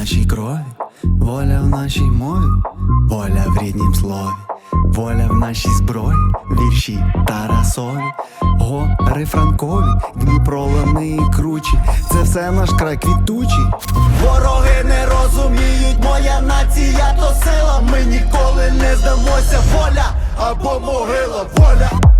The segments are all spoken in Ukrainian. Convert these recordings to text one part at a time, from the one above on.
нашій крові, воля в нашій мові, воля в ріднім слові, воля в нашій зброї, вірші Тарасові, гори Франкові, Дніпро лани і кручі, це все наш край квітучий. Вороги не розуміють, моя нація то сила. Ми ніколи не здамося, воля або могила, воля.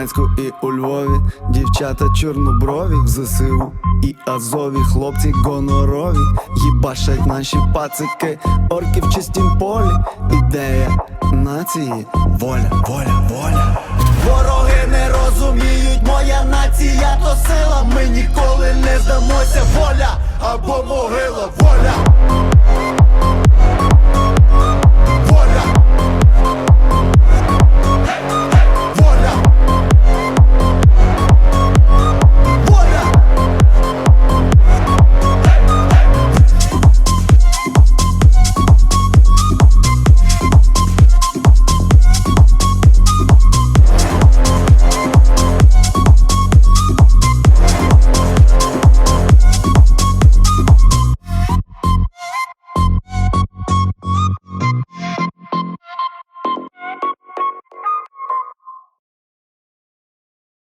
У і у Львові. Дівчата чорноброві в ЗСУ і Азові, хлопці гонорові, їбашать наші пацики, орки в чистім полі, ідея нації, воля, воля, воля. Вороги не розуміють, моя нація то сила. Ми ніколи не здамося, воля або могила,